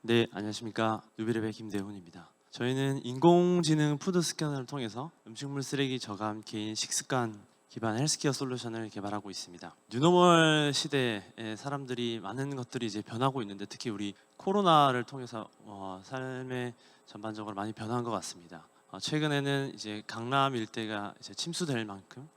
네, 안녕하십니까. 누비랩의 김대훈입니다. 저희는 인공지능 푸드 스캐너를 통해서 음식물 쓰레기 저감 개인 식습관 기반 헬스케어 솔루션을 개발하고 있습니다. 뉴노멀 시대에 사람들이 많은 것들이 이제 변하고 있는데 특히 우리 코로나를 통해서 어, 삶의 전반적으로 많이 변한 것 같습니다. 어, 최근에는 이제 강남 일대가 이제 침수될 만큼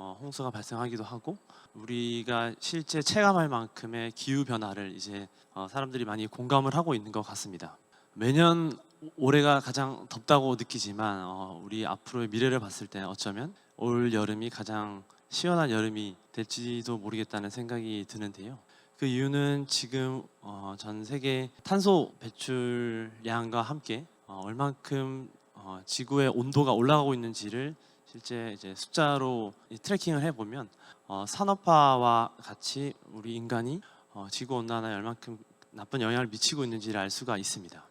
어, 홍수가 발생하기도 하고 우리가 실제 체감할 만큼의 기후 변화를 이제 어, 사람들이 많이 공감을 하고 있는 것 같습니다. 매년 올해가 가장 덥다고 느끼지만 어, 우리 앞으로의 미래를 봤을 때 어쩌면 올 여름이 가장 시원한 여름이 될지도 모르겠다는 생각이 드는데요. 그 이유는 지금 어, 전 세계 탄소 배출량과 함께 어, 얼만큼 어, 지구의 온도가 올라가고 있는지를 실제 이제 숫자로 이 트래킹을 해보면 어, 산업화와 같이 우리 인간이 어, 지구 온난화에 얼만큼 나쁜 영향을 미치고 있는지를 알 수가 있습니다.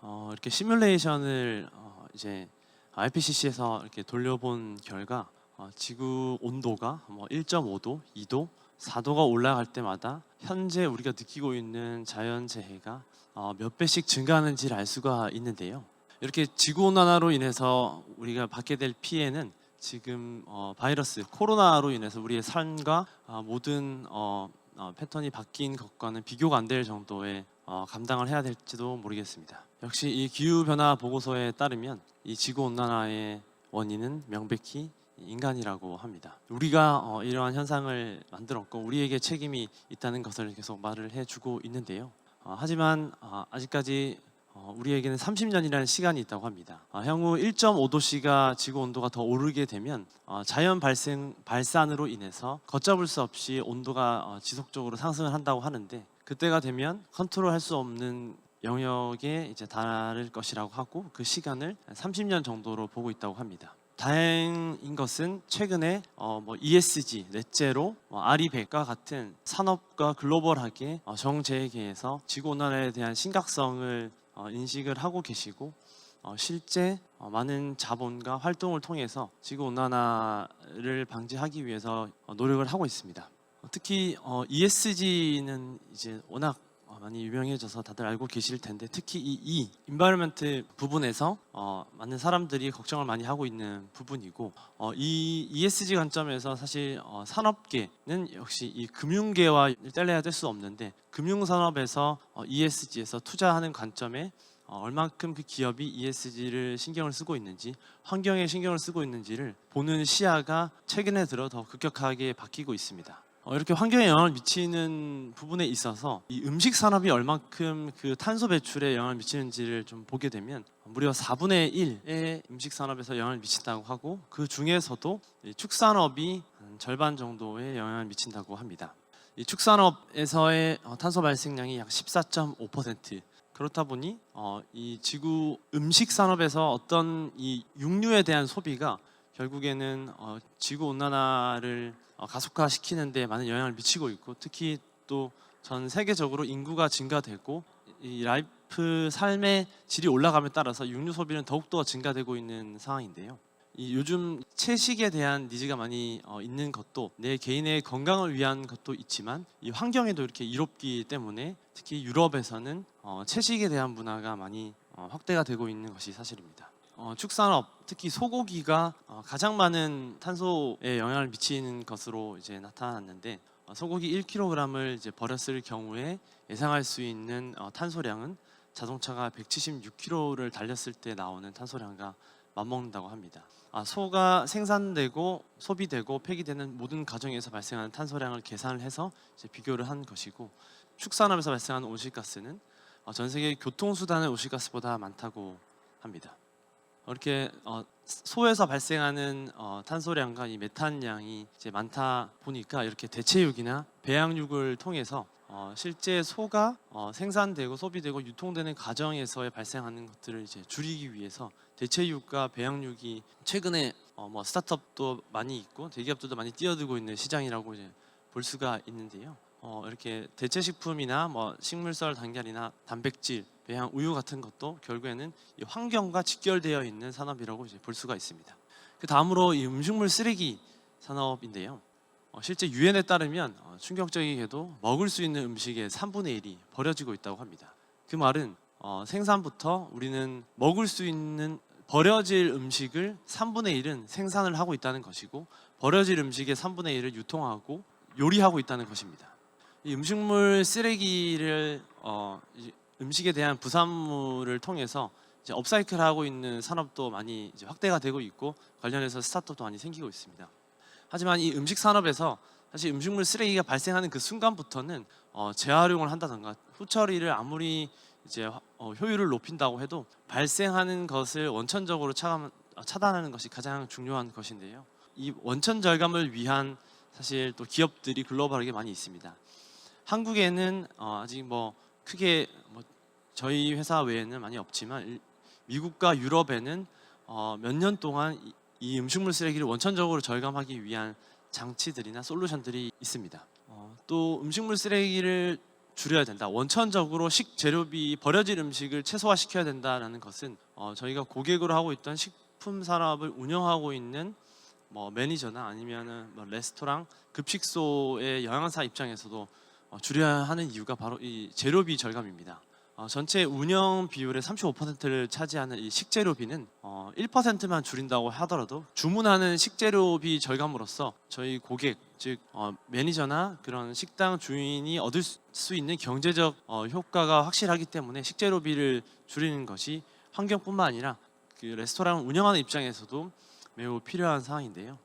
어, 이렇게 시뮬레이션을 어, 이제 IPCC에서 이렇게 돌려본 결과 어, 지구 온도가 뭐 1.5도, 2도, 4도가 올라갈 때마다 현재 우리가 느끼고 있는 자연 재해가 어, 몇 배씩 증가하는지를 알 수가 있는데요. 이렇게 지구 온난화로 인해서 우리가 받게 될 피해는 지금 어, 바이러스 코로나로 인해서 우리의 삶과 어, 모든 어, 어, 패턴이 바뀐 것과는 비교가 안 될 정도의 어, 감당을 해야 될지도 모르겠습니다. 역시 이 기후 변화 보고서에 따르면 이 지구 온난화의 원인은 명백히 인간이라고 합니다. 우리가 어, 이러한 현상을 만들었고 우리에게 책임이 있다는 것을 계속 말을 해주고 있는데요. 어, 하지만 어, 아직까지 어, 우리에게는 30년이라는 시간이 있다고 합니다. 어, 향후 1.5도씨가 지구 온도가 더 오르게 되면 어, 자연 발생 발산으로 인해서 걷잡을 수 없이 온도가 어, 지속적으로 상승을 한다고 하는데 그때가 되면 컨트롤할 수 없는 영역에 이제 달할 것이라고 하고 그 시간을 30년 정도로 보고 있다고 합니다. 다행인 것은 최근에 어, 뭐 ESG, 넷제로, 뭐 아리백과 같은 산업과 글로벌하게 어, 정재계에서 지구 온난화에 대한 심각성을 어, 인식을 하고 계시고 어, 실제 어, 많은 자본과 활동을 통해서 지구 온난화를 방지하기 위해서 어, 노력을 하고 있습니다. 어, 특히 어, ESG는 이제 워낙 어, 많이 유명해져서 다들 알고 계실 텐데 특히 이 E, 인바이러먼트 부분에서 어, 많은 사람들이 걱정을 많이 하고 있는 부분이고 어, 이 ESG 관점에서 사실 어, 산업계는 역시 이 금융계와 뗄래야 뗄 수 없는데 금융산업에서 어, ESG에서 투자하는 관점에 어, 얼만큼 그 기업이 ESG를 신경을 쓰고 있는지 환경에 신경을 쓰고 있는지를 보는 시야가 최근에 들어 더 급격하게 바뀌고 있습니다. 어, 이렇게 환경에 영향을 미치는 부분에 있어서 이 음식 산업이 얼만큼 그 탄소 배출에 영향을 미치는지를 좀 보게 되면 무려 4분의 1의 음식 산업에서 영향을 미친다고 하고 그 중에서도 이 축산업이 한 절반 정도의 영향을 미친다고 합니다. 이 축산업에서의 어, 탄소 발생량이 약 14.5% 그렇다 보니 어, 이 지구 음식 산업에서 어떤 이 육류에 대한 소비가 결국에는 어, 지구 온난화를 어, 가속화시키는데 많은 영향을 미치고 있고 특히 또 전 세계적으로 인구가 증가되고 이 라이프 삶의 질이 올라감에 따라서 육류 소비는 더욱더 증가되고 있는 상황인데요. 이 요즘 채식에 대한 니즈가 많이 어, 있는 것도 내 개인의 건강을 위한 것도 있지만 이 환경에도 이렇게 이롭기 때문에 특히 유럽에서는 어, 채식에 대한 문화가 많이 어, 확대가 되고 있는 것이 사실입니다. 어, 축산업 특히 소고기가 어, 가장 많은 탄소에 영향을 미치는 것으로 이제 나타났는데 어, 소고기 1kg을 이제 버렸을 경우에 예상할 수 있는 어, 탄소량은 자동차가 176km를 달렸을 때 나오는 탄소량과 맞먹는다고 합니다. 아, 소가 생산되고 소비되고 폐기되는 모든 과정에서 발생하는 탄소량을 계산을 해서 이제 비교를 한 것이고 축산업에서 발생하는 온실가스는 어, 전 세계 교통수단의 온실가스보다 많다고 합니다. 이렇게 어, 소에서 발생하는 어, 탄소량과 이 메탄량이 이제 많다 보니까 이렇게 대체육이나 배양육을 통해서 어, 실제 소가 어, 생산되고 소비되고 유통되는 과정에서의 발생하는 것들을 이제 줄이기 위해서 대체육과 배양육이 최근에 어, 뭐 스타트업도 많이 있고 대기업들도 많이 뛰어들고 있는 시장이라고 이제 볼 수가 있는데요. 어, 이렇게 대체식품이나 뭐 식물성 단결이나 단백질, 배양, 우유 같은 것도 결국에는 이 환경과 직결되어 있는 산업이라고 이제 볼 수가 있습니다. 그 다음으로 이 음식물 쓰레기 산업인데요. 어, 실제 유엔에 따르면 어, 충격적이게도 먹을 수 있는 음식의 3분의 1이 버려지고 있다고 합니다. 그 말은 어, 생산부터 우리는 먹을 수 있는 버려질 음식을 3분의 1은 생산을 하고 있다는 것이고 버려질 음식의 3분의 1을 유통하고 요리하고 있다는 것입니다. 이 음식물 쓰레기를 어, 이 음식에 대한 부산물을 통해서 이제 업사이클하고 있는 산업도 많이 이제 확대가 되고 있고 관련해서 스타트업도 많이 생기고 있습니다. 하지만 이 음식 산업에서 사실 음식물 쓰레기가 발생하는 그 순간부터는 어, 재활용을 한다던가 후처리를 아무리 이제 화- 어, 효율을 높인다고 해도 발생하는 것을 원천적으로 차감, 어, 차단하는 것이 가장 중요한 것인데요. 이 원천 절감을 위한 사실 또 기업들이 글로벌하게 많이 있습니다. 한국에는 어, 아직 뭐 크게 뭐 저희 회사 외에는 많이 없지만 일- 미국과 유럽에는 어, 몇년 동안 이, 이 음식물 쓰레기를 원천적으로 절감하기 위한 장치들이나 솔루션들이 있습니다. 어, 또 음식물 쓰레기를 줄여야 된다. 원천적으로 식재료비 버려질 음식을 최소화시켜야 된다라는 것은 어, 저희가 고객으로 하고 있던 식품 산업을 운영하고 있는 뭐 매니저나 아니면은 뭐 레스토랑 급식소의 영양사 입장에서도 어, 줄여야 하는 이유가 바로 이 재료비 절감입니다. 어, 전체 운영 비율의 35%를 차지하는 이 식재료비는 어, 1%만 줄인다고 하더라도 주문하는 식재료비 절감으로써 저희 고객 즉 어, 매니저나 그런 식당 주인이 얻을 수- 수 있는 경제적 어, 효과가 확실하기 때문에 식재료비를 줄이는 것이 환경뿐만 아니라 그 레스토랑 운영하는 입장에서도 매우 필요한 사항인데요.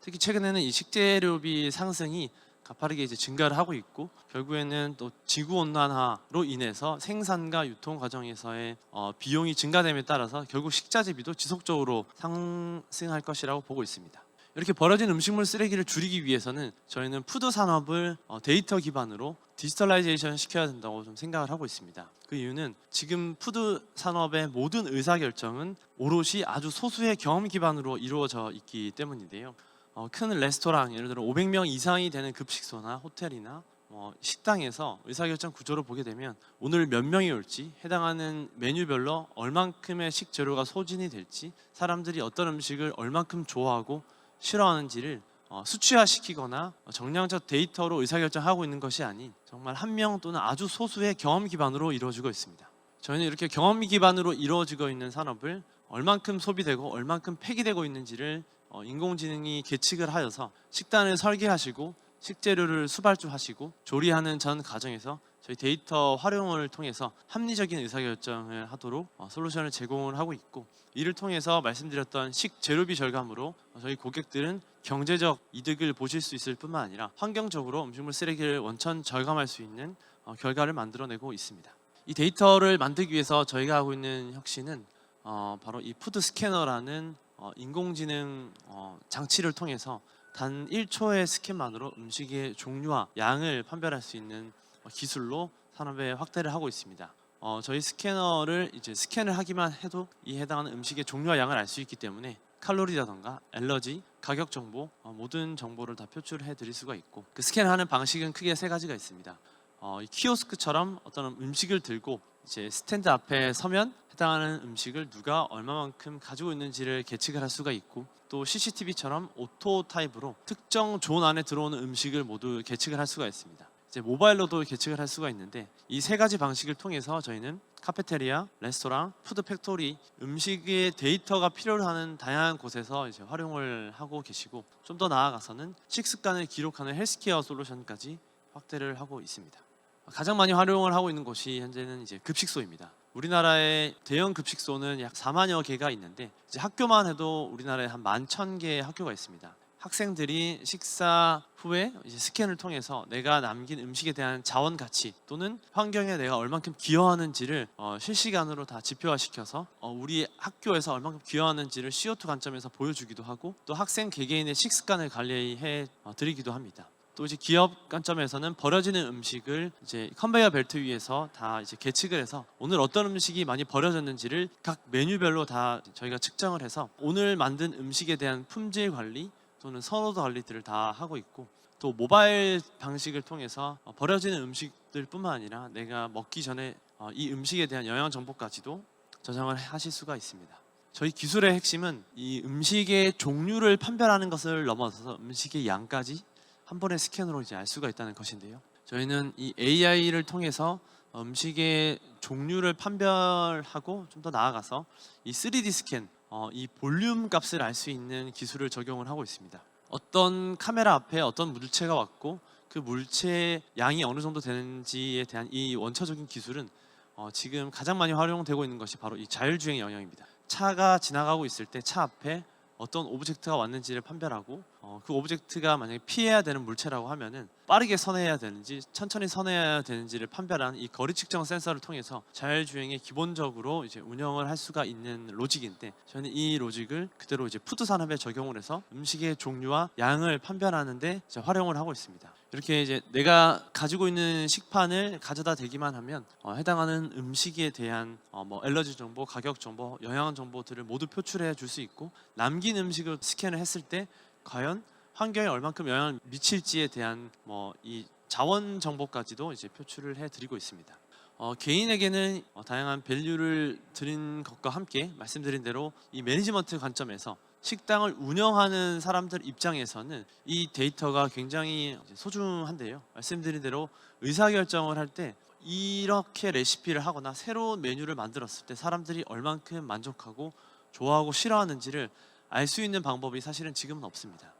특히 최근에는 이 식재료비 상승이 가파르게 이제 증가를 하고 있고 결국에는 또 지구 온난화로 인해서 생산과 유통 과정에서의 어, 비용이 증가됨에 따라서 결국 식자재비도 지속적으로 상승할 것이라고 보고 있습니다. 이렇게 버려진 음식물 쓰레기를 줄이기 위해서는 저희는 푸드 산업을 어, 데이터 기반으로 디지털라이제이션 시켜야 된다고 좀 생각을 하고 있습니다. 그 이유는 지금 푸드 산업의 모든 의사 결정은 오롯이 아주 소수의 경험 기반으로 이루어져 있기 때문인데요. 어, 큰 레스토랑 예를 들어 500명 이상이 되는 급식소나 호텔이나 뭐 식당에서 의사결정 구조를 보게 되면 오늘 몇 명이 올지 해당하는 메뉴별로 얼만큼의 식재료가 소진이 될지 사람들이 어떤 음식을 얼만큼 좋아하고 싫어하는지를 어, 수치화시키거나 정량적 데이터로 의사결정하고 있는 것이 아닌 정말 한 명 또는 아주 소수의 경험 기반으로 이루어지고 있습니다. 저희는 이렇게 경험 기반으로 이루어지고 있는 산업을 얼만큼 소비되고 얼만큼 폐기되고 있는지를 어, 인공지능이 계측을 하여서 식단을 설계하시고 식재료를 수발주하시고 조리하는 전 과정에서 저희 데이터 활용을 통해서 합리적인 의사결정을 하도록 어, 솔루션을 제공을 하고 있고 이를 통해서 말씀드렸던 식재료비 절감으로 어, 저희 고객들은 경제적 이득을 보실 수 있을 뿐만 아니라 환경적으로 음식물 쓰레기를 원천 절감할 수 있는 어, 결과를 만들어내고 있습니다. 이 데이터를 만들기 위해서 저희가 하고 있는 혁신은 어, 바로 이 푸드 스캐너라는 어, 인공지능 어, 장치를 통해서 단 1초의 스캔만으로 음식의 종류와 양을 판별할 수 있는 어, 기술로 산업에 확대를 하고 있습니다. 어, 저희 스캐너를 이제 스캔을 하기만 해도 이 해당하는 음식의 종류와 양을 알 수 있기 때문에 칼로리라던가 알러지, 가격 정보 어, 모든 정보를 다 표출해 드릴 수가 있고 그 스캔하는 방식은 크게 세 가지가 있습니다. 어, 이 키오스크처럼 어떤 음식을 들고 이제 스탠드 앞에 서면 해당하는 음식을 누가 얼마만큼 가지고 있는지를 계측을 할 수가 있고 또 CCTV처럼 오토 타입으로 특정 존 안에 들어오는 음식을 모두 계측을 할 수가 있습니다. 이제 모바일로도 계측을 할 수가 있는데 이 세 가지 방식을 통해서 저희는 카페테리아, 레스토랑, 푸드 팩토리 음식의 데이터가 필요로 하는 다양한 곳에서 이제 활용을 하고 계시고 좀 더 나아가서는 식습관을 기록하는 헬스케어 솔루션까지 확대를 하고 있습니다. 가장 많이 활용을 하고 있는 곳이 현재는 이제 급식소입니다. 우리나라의 대형 급식소는 약 4만여 개가 있는데 이제 학교만 해도 우리나라에 한 11,000개의 학교가 있습니다. 학생들이 식사 후에 이제 스캔을 통해서 내가 남긴 음식에 대한 자원 가치 또는 환경에 내가 얼만큼 기여하는지를 어, 실시간으로 다 지표화시켜서 어, 우리 학교에서 얼만큼 기여하는지를 CO2 관점에서 보여주기도 하고 또 학생 개개인의 식습관을 관리해 어, 드리기도 합니다. 또 이제 기업 관점에서는 버려지는 음식을 이제 컨베이어 벨트 위에서 다 이제 계측을 해서 오늘 어떤 음식이 많이 버려졌는지를 각 메뉴별로 다 저희가 측정을 해서 오늘 만든 음식에 대한 품질 관리 또는 선호도 관리들을 다 하고 있고 또 모바일 방식을 통해서 어, 버려지는 음식들뿐만 아니라 내가 먹기 전에 어, 이 음식에 대한 영양 정보까지도 저장을 하실 수가 있습니다. 저희 기술의 핵심은 이 음식의 종류를 판별하는 것을 넘어서서 음식의 양까지 한 번의 스캔으로 이제 알 수가 있다는 것인데요. 저희는 이 AI를 통해서 어, 음식의 종류를 판별하고 좀 더 나아가서 이 3D 스캔, 어, 이 볼륨 값을 알 수 있는 기술을 적용을 하고 있습니다. 어떤 카메라 앞에 어떤 물체가 왔고 그 물체 양이 어느 정도 되는지에 대한 이 원초적인 기술은 어, 지금 가장 많이 활용되고 있는 것이 바로 이 자율주행 영역입니다. 차가 지나가고 있을 때 차 앞에 어떤 오브젝트가 왔는지를 판별하고 어, 그 오브젝트가 만약에 피해야 되는 물체라고 하면은 빠르게 선회해야 되는지 천천히 선회해야 되는지를 판별하는 이 거리 측정 센서를 통해서 자율주행에 기본적으로 이제 운영을 할 수가 있는 로직인데 저는 이 로직을 그대로 이제 푸드 산업에 적용을 해서 음식의 종류와 양을 판별하는데 활용을 하고 있습니다. 이렇게 이제 내가 가지고 있는 식판을 가져다 대기만 하면 어, 해당하는 음식에 대한 어, 뭐 알러지 정보, 가격 정보, 영양 정보들을 모두 표출해 줄 수 있고 남긴 음식을 스캔을 했을 때 과연 환경에 얼만큼 영향을 미칠지에 대한 뭐 이 자원 정보까지도 이제 표출을 해 드리고 있습니다. 어, 개인에게는 어, 다양한 밸류를 드린 것과 함께 말씀드린 대로 이 매니지먼트 관점에서 식당을 운영하는 사람들 입장에서는 이 데이터가 굉장히 소중한데요. 말씀드린 대로 의사결정을 할 때 이렇게 레시피를 하거나 새로운 메뉴를 만들었을 때 사람들이 얼만큼 만족하고 좋아하고 싫어하는지를 알 수 있는 방법이 사실은 지금은 없습니다.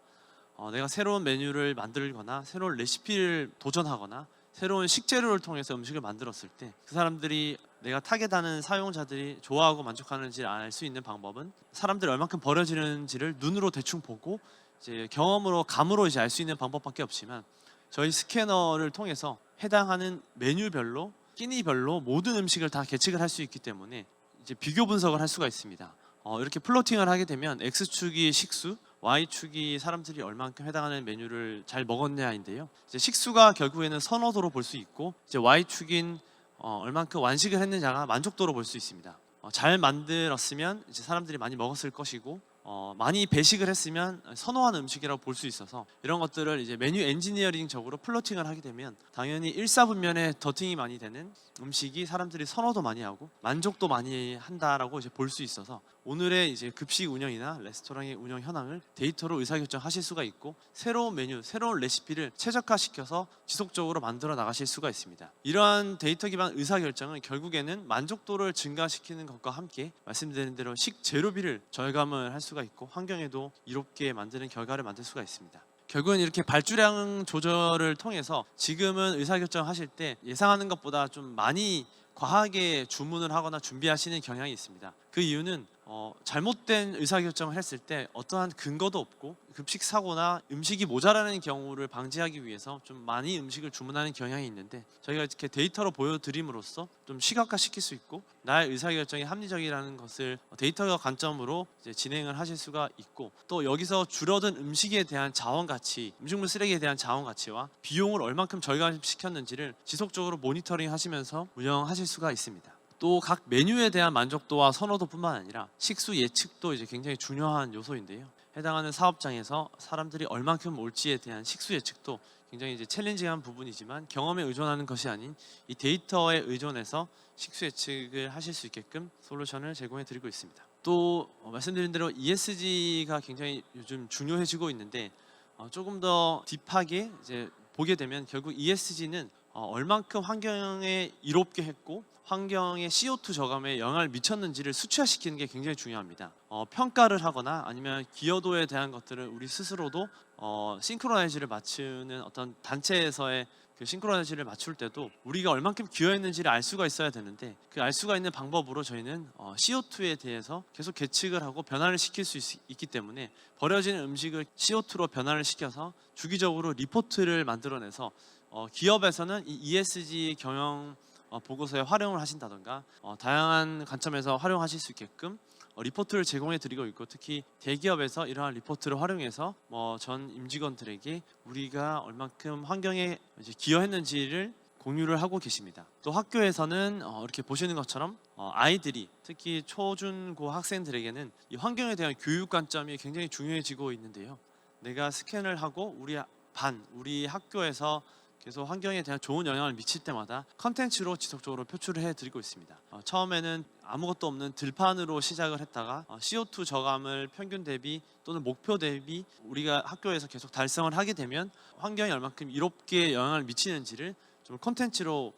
어, 내가 새로운 메뉴를 만들거나 새로운 레시피를 도전하거나 새로운 식재료를 통해서 음식을 만들었을 때 그 사람들이 내가 타겟하는 사용자들이 좋아하고 만족하는지를 알 수 있는 방법은 사람들이 얼만큼 버려지는지를 눈으로 대충 보고 이제 경험으로 감으로 이제 알 수 있는 방법밖에 없지만 저희 스캐너를 통해서 해당하는 메뉴별로 끼니별로 모든 음식을 다 계측을 할 수 있기 때문에 이제 비교 분석을 할 수가 있습니다. 어, 이렇게 플로팅을 하게 되면 X축이 식수, Y축이 사람들이 얼만큼 해당하는 메뉴를 잘 먹었냐인데요. 이제 식수가 결국에는 선호도로 볼 수 있고 이제 Y축인 어, 얼만큼 완식을 했느냐가 만족도로 볼 수 있습니다. 어, 잘 만들었으면 이제 사람들이 많이 먹었을 것이고 어, 많이 배식을 했으면 선호하는 음식이라고 볼 수 있어서 이런 것들을 이제 메뉴 엔지니어링적으로 플로팅을 하게 되면 당연히 일사분면에 더팅이 많이 되는 음식이 사람들이 선호도 많이 하고 만족도 많이 한다라고 이제 볼 수 있어서 오늘의 이제 급식 운영이나 레스토랑의 운영 현황을 데이터로 의사결정하실 수가 있고 새로운 메뉴, 새로운 레시피를 최적화시켜서 지속적으로 만들어 나가실 수가 있습니다. 이러한 데이터 기반 의사결정은 결국에는 만족도를 증가시키는 것과 함께 말씀드린 대로 식재료비를 절감을 할 수가 있고 환경에도 이롭게 만드는 결과를 만들 수가 있습니다. 결국은 이렇게 발주량 조절을 통해서 지금은 의사결정 하실 때 예상하는 것보다 좀 많이 과하게 주문을 하거나 준비하시는 경향이 있습니다. 그 이유는 어, 잘못된 의사결정을 했을 때 어떠한 근거도 없고 급식 사고나 음식이 모자라는 경우를 방지하기 위해서 좀 많이 음식을 주문하는 경향이 있는데 저희가 이렇게 데이터로 보여드림으로써 좀 시각화시킬 수 있고 나의 의사결정이 합리적이라는 것을 데이터 관점으로 진행을 하실 수가 있고 또 여기서 줄어든 음식에 대한 자원 가치, 음식물 쓰레기에 대한 자원 가치와 비용을 얼만큼 절감시켰는지를 지속적으로 모니터링 하시면서 운영하실 수가 있습니다. 또 각 메뉴에 대한 만족도와 선호도뿐만 아니라 식수 예측도 이제 굉장히 중요한 요소인데요. 해당하는 사업장에서 사람들이 얼만큼 올지에 대한 식수 예측도 굉장히 이제 챌린징한 부분이지만 경험에 의존하는 것이 아닌 이 데이터에 의존해서 식수 예측을 하실 수 있게끔 솔루션을 제공해 드리고 있습니다. 또 어, 말씀드린 대로 ESG가 굉장히 요즘 중요해지고 있는데 어, 조금 더 딥하게 이제 보게 되면 결국 ESG는 어, 얼만큼 환경에 이롭게 했고 환경의 CO2 저감에 영향을 미쳤는지를 수치화시키는 게 굉장히 중요합니다. 어, 평가를 하거나 아니면 기여도에 대한 것들을 우리 스스로도 어, 싱크로나이즈를 맞추는 어떤 단체에서의 그 싱크로나이즈를 맞출 때도 우리가 얼만큼 기여했는지를 알 수가 있어야 되는데 그 알 수가 있는 방법으로 저희는 어, CO2에 대해서 계속 계측을 하고 변화를 시킬 수 있, 있기 때문에 버려지는 음식을 CO2로 변화를 시켜서 주기적으로 리포트를 만들어내서 어, 기업에서는 이 ESG 경영 어, 보고서에 활용을 하신다던가 어, 다양한 관점에서 활용하실 수 있게끔 어, 리포트를 제공해 드리고 있고 특히 대기업에서 이러한 리포트를 활용해서 뭐 전 임직원들에게 우리가 얼만큼 환경에 기여했는지를 공유를 하고 계십니다. 또 학교에서는 어, 이렇게 보시는 것처럼 어, 아이들이 특히 초중고 학생들에게는 이 환경에 대한 교육 관점이 굉장히 중요해지고 있는데요. 내가 스캔을 하고 우리 반, 우리 학교에서 계속 환경에 대한 좋은 영향을 미칠 때마다 컨텐츠로 지속적으로 표출을 해드리고 있습니다. 어, 처음에는 아무것도 없는 들판으로 시작을 했다가 어, CO2 저감을 평균 대비 또는 목표 대비 우리가 학교에서 계속 달성을 하게 되면 환경에 얼만큼 이롭게 영향을 미치는지를 좀 컨텐츠로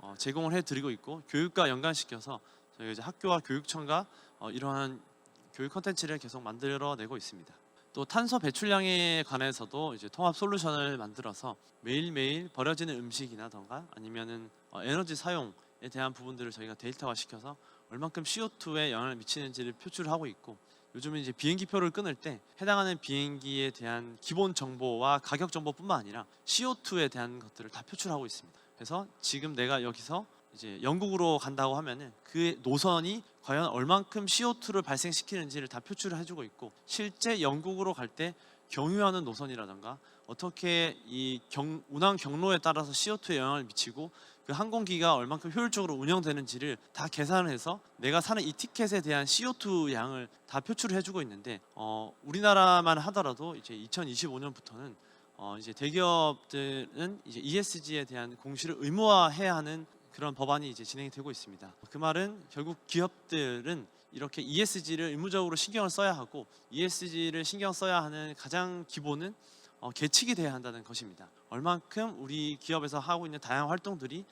어, 제공을 해드리고 있고 교육과 연관시켜서 저희가 이제 학교와 교육청과 어, 이러한 교육 콘텐츠를 계속 만들어내고 있습니다. 또 탄소 배출량에 관해서도 이제 통합 솔루션을 만들어서 매일매일 버려지는 음식이나던가 아니면은 어, 에너지 사용에 대한 부분들을 저희가 데이터화 시켜서 얼만큼 CO2에 영향을 미치는지를 표출하고 있고 요즘은 이제 비행기표를 끊을 때 해당하는 비행기에 대한 기본 정보와 가격 정보뿐만 아니라 CO2에 대한 것들을 다 표출하고 있습니다. 그래서 지금 내가 여기서 이제 영국으로 간다고 하면은 그 노선이 과연 얼만큼 CO2를 발생시키는지를 다 표출을 해주고 있고 실제 영국으로 갈 때 경유하는 노선이라던가 어떻게 이 경, 운항 경로에 따라서 CO2에 영향을 미치고 그 항공기가 얼만큼 효율적으로 운영되는지를 다 계산을 해서 내가 사는 이 티켓에 대한 CO2 양을 다 표출을 해주고 있는데 어, 우리나라만 하더라도 이제 2025년부터는 어, 이제 대기업들은 이제 ESG에 대한 공시를 의무화해야 하는 그런 법안이 이제 진행이 되고 있습니다. 그 말은 결국 기업들은 이렇게 ESG를 의무적으로 신경을 써야 하고 ESG를 신경 써야 하는 가장 기본은 어, 계측이 돼야 한다는 것입니다. 얼만큼 우리 기업에서 하고 있는 다양한 활동들이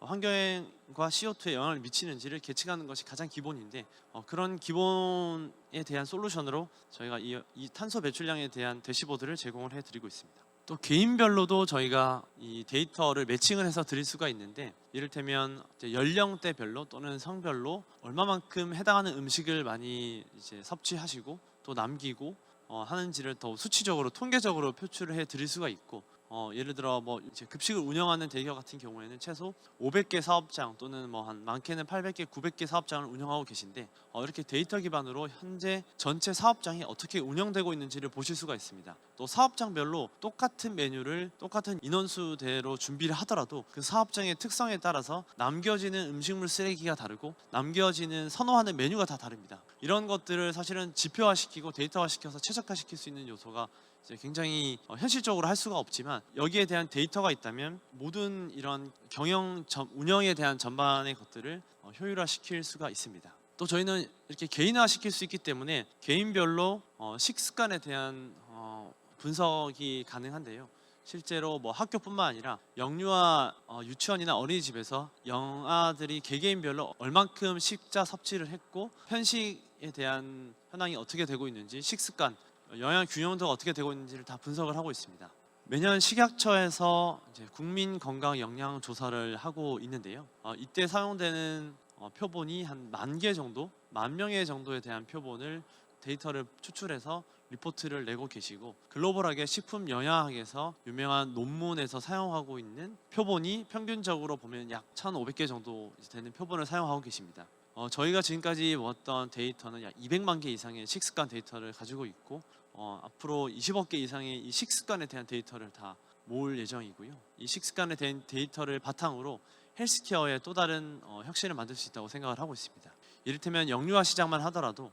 어, 환경과 CO2에 영향을 미치는지를 계측하는 것이 가장 기본인데 어, 그런 기본에 대한 솔루션으로 저희가 이, 이 탄소 배출량에 대한 대시보드를 제공을 해드리고 있습니다. 또 개인별로도 저희가 이 데이터를 매칭을 해서 드릴 수가 있는데 이를테면 연령대별로 또는 성별로 얼마만큼 해당하는 음식을 많이 이제 섭취하시고 또 남기고 어, 하는지를 더 수치적으로 통계적으로 표출을 해 드릴 수가 있고 어, 예를 들어 뭐 이제 급식을 운영하는 대기업 같은 경우에는 최소 500개 사업장 또는 뭐 한 많게는 800개, 900개 사업장을 운영하고 계신데 어, 이렇게 데이터 기반으로 현재 전체 사업장이 어떻게 운영되고 있는지를 보실 수가 있습니다. 또 사업장별로 똑같은 메뉴를 똑같은 인원수대로 준비를 하더라도 그 사업장의 특성에 따라서 남겨지는 음식물 쓰레기가 다르고 남겨지는 선호하는 메뉴가 다 다릅니다. 이런 것들을 사실은 지표화시키고 데이터화시켜서 최적화시킬 수 있는 요소가 이제 굉장히 어, 현실적으로 할 수가 없지만 여기에 대한 데이터가 있다면 모든 이런 경영 점, 운영에 대한 전반의 것들을 어, 효율화 시킬 수가 있습니다. 또 저희는 이렇게 개인화 시킬 수 있기 때문에 개인별로 어, 식습관에 대한 어, 분석이 가능한데요. 실제로 뭐 학교뿐만 아니라 영유아 어, 유치원이나 어린이집에서 영아들이 개개인별로 얼만큼 식자 섭취를 했고 편식에 대한 현황이 어떻게 되고 있는지 식습관 영양 균형도가 어떻게 되고 있는지를 다 분석을 하고 있습니다. 매년 식약처에서 국민 건강 영양 조사를 하고 있는데요. 어, 이때 사용되는 어, 표본이 한 만 개 정도, 만 명의 정도에 대한 표본을 데이터를 추출해서 리포트를 내고 계시고 글로벌하게 식품 영양학에서 유명한 논문에서 사용하고 있는 표본이 평균적으로 보면 약 1,500개 정도 되는 표본을 사용하고 계십니다. 어, 저희가 지금까지 모았던 데이터는 약 200만 개 이상의 식습관 데이터를 가지고 있고 어, 앞으로 20억 개 이상의 이 식습관에 대한 데이터를 다 모을 예정이고요. 이 식습관에 대한 데이터를 바탕으로 헬스케어의 또 다른 어, 혁신을 만들 수 있다고 생각을 하고 있습니다. 이를테면 영유아 시장만 하더라도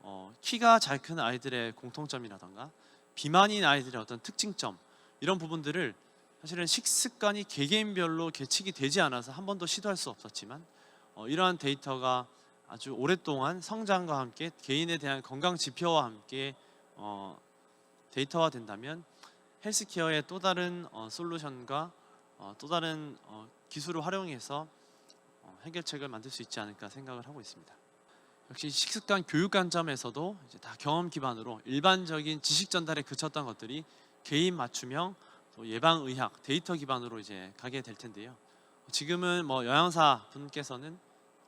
어, 키가 잘 큰 아이들의 공통점이라던가 비만인 아이들의 어떤 특징점 이런 부분들을 사실은 식습관이 개개인별로 계측이 되지 않아서 한 번도 시도할 수 없었지만 어, 이러한 데이터가 아주 오랫동안 성장과 함께 개인에 대한 건강 지표와 함께 어, 데이터화 된다면 헬스케어의 또 다른 어, 솔루션과 어, 또 다른 어, 기술을 활용해서 어, 해결책을 만들 수 있지 않을까 생각을 하고 있습니다. 역시 식습관 교육 관점에서도 이제 다 경험 기반으로 일반적인 지식 전달에 그쳤던 것들이 개인 맞춤형 또 예방 의학 데이터 기반으로 이제 가게 될 텐데요. 지금은 뭐 영양사 분께서는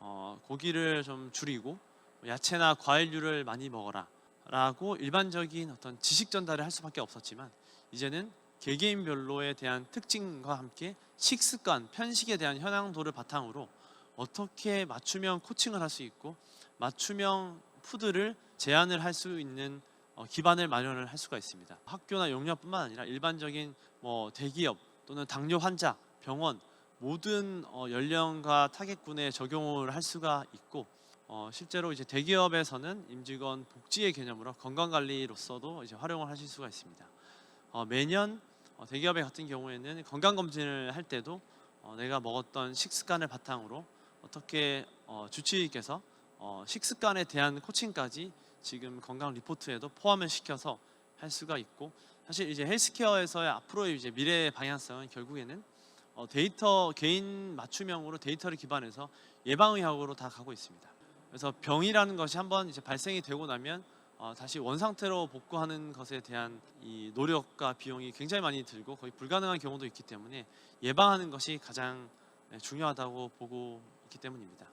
어, 고기를 좀 줄이고 야채나 과일류를 많이 먹어라라고 일반적인 어떤 지식 전달을 할 수밖에 없었지만 이제는 개개인별로에 대한 특징과 함께 식습관, 편식에 대한 현황도를 바탕으로 어떻게 맞춤형 코칭을 할 수 있고 맞춤형 푸드를 제안을 할 수 있는 어, 기반을 마련을 할 수가 있습니다. 학교나 용역뿐만 아니라 일반적인 뭐 대기업 또는 당뇨 환자, 병원 모든 어, 연령과 타겟군에 적용을 할 수가 있고 어, 실제로 이제 대기업에서는 임직원 복지의 개념으로 건강 관리로서도 이제 활용을 하실 수가 있습니다. 어, 매년 어, 대기업의 같은 경우에는 건강 검진을 할 때도 어, 내가 먹었던 식습관을 바탕으로 어떻게 어, 주치의께서 어, 식습관에 대한 코칭까지 지금 건강 리포트에도 포함을 시켜서 할 수가 있고 사실 이제 헬스케어에서의 앞으로의 이제 미래의 방향성은 결국에는 어, 데이터 개인 맞춤형으로 데이터를 기반해서 예방의학으로 다 가고 있습니다. 그래서 병이라는 것이 한번 이제 발생이 되고 나면 어, 다시 원상태로 복구하는 것에 대한 이 노력과 비용이 굉장히 많이 들고 거의 불가능한 경우도 있기 때문에 예방하는 것이 가장 네, 중요하다고 보고 있기 때문입니다.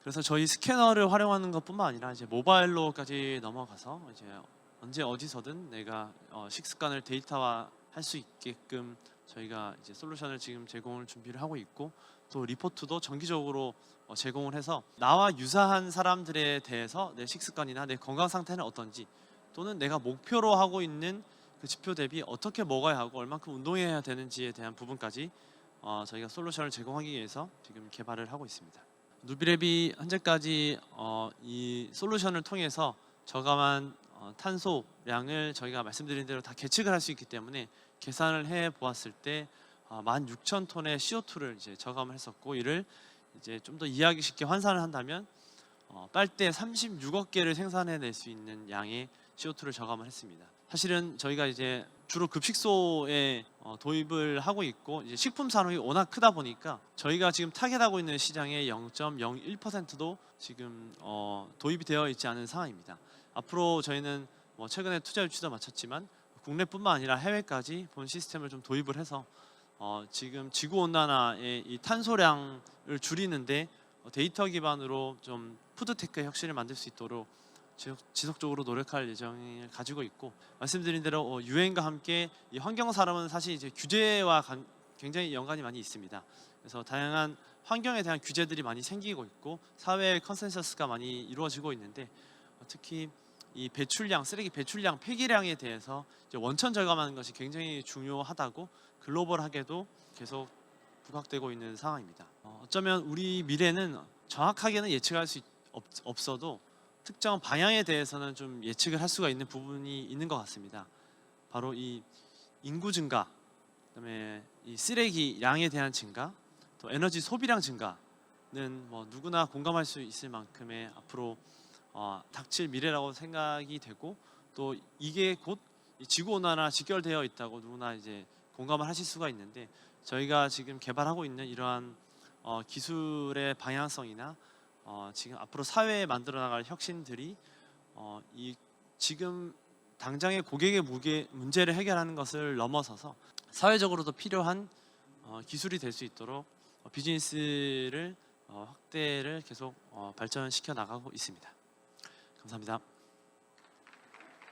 그래서 저희 스캐너를 활용하는 것뿐만 아니라 이제 모바일로까지 넘어가서 이제 언제 어디서든 내가 어, 식습관을 데이터화 할 수 있게끔 저희가 이제 솔루션을 지금 제공을 준비를 하고 있고 또 리포트도 정기적으로 어, 제공을 해서 나와 유사한 사람들에 대해서 내 식습관이나 내 건강 상태는 어떤지 또는 내가 목표로 하고 있는 그 지표 대비 어떻게 먹어야 하고 얼만큼 운동해야 되는지에 대한 부분까지 어, 저희가 솔루션을 제공하기 위해서 지금 개발을 하고 있습니다. 누비랩이 현재까지 어, 이 솔루션을 통해서 저감한 어, 탄소량을 저희가 말씀드린 대로 다 계측을 할 수 있기 때문에 계산을 해 보았을 때 어, 16,000톤의 CO2를 이제 저감을 했었고 이를 이제 좀 더 이해하기 쉽게 환산을 한다면 어, 빨대 36억 개를 생산해낼 수 있는 양의 CO2를 저감을 했습니다. 사실은 저희가 이제 주로 급식소에 어, 도입을 하고 있고 이제 식품 산업이 워낙 크다 보니까 저희가 지금 타겟하고 있는 시장의 0.01%도 지금 어, 도입이 되어 있지 않은 상황입니다. 앞으로 저희는 뭐 최근에 투자 유치도 마쳤지만 국내뿐만 아니라 해외까지 본 시스템을 좀 도입을 해서 어, 지금 지구 온난화의 이 탄소량을 줄이는데 어, 데이터 기반으로 좀 푸드테크 혁신을 만들 수 있도록 지속, 지속 적으로 노력할 예정을 가지고 있고 말씀드린 대로 어, 유행과 함께 이 환경 산업은 사실 이제 규제와 관- 굉장히 연관이 많이 있습니다. 그래서 다양한 환경에 대한 규제들이 많이 생기고 있고 사회의 컨센서스가 많이 이루어지고 있는데 어, 특히 이 배출량, 쓰레기 배출량, 폐기량에 대해서 원천 절감하는 것이 굉장히 중요하다고 글로벌하게도 계속 부각되고 있는 상황입니다. 어, 어쩌면 우리 미래는 정확하게는 예측할 수 있- 없, 없어도 특정 방향에 대해서는 좀 예측을 할 수가 있는 부분이 있는 것 같습니다. 바로 이 인구 증가, 그다음에 이 쓰레기 양에 대한 증가, 또 에너지 소비량 증가는 뭐 누구나 공감할 수 있을 만큼의 앞으로 어, 닥칠 미래라고 생각이 되고 또 이게 곧이 지구 온난화 직결되어 있다고 누구나 이제 공감을 하실 수가 있는데 저희가 지금 개발하고 있는 이러한 어, 기술의 방향성이나 어, 지금 앞으로 사회에 만들어 나갈 혁신들이 어, 이 지금 당장의 고객의 무게 문제를 해결하는 것을 넘어서서 사회적으로도 필요한 어, 기술이 될 수 있도록 어, 비즈니스를 어, 확대를 계속 어, 발전시켜 나가고 있습니다. 감사합니다.